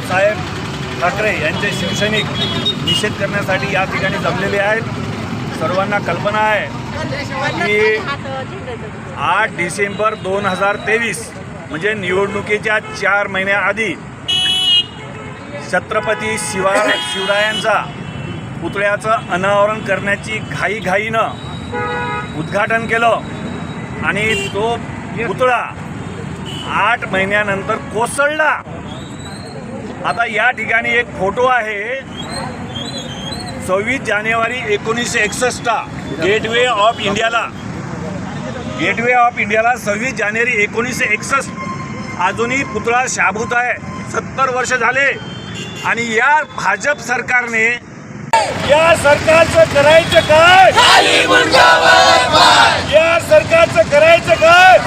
उद्धव साहेब ठाकरे यांचे शिवसैनिक निषेध करण्यासाठी या ठिकाणी जमलेले आहेत. सर्वांना कल्पना आहे की आठ डिसेंबर दोन हजार तेवीस म्हणजे निवडणुकीच्या चार महिन्याआधी छत्रपती शिवा शिवरायांचा पुतळ्याचं अनावरण करण्याची घाईघाईनं उद्घाटन केलं. आणि तो पुतळा आठ महिन्यानंतर कोसळला. आता या ठिकाणी एक फोटो आहे. सव्वीस जानेवारी एकोणीसशे एकसष्टला गेटवे ऑफ इंडियाला. गेटवे ऑफ इंडियाला सव्वीस जानेवारी एकोणीसशे एकसष्ट. अजूनही पुतळा शाबूत आहे. सत्तर वर्ष झाले. आणि या भाजप सरकारने या सरकारचं करायचं काय? या सरकारचं करायचं काय?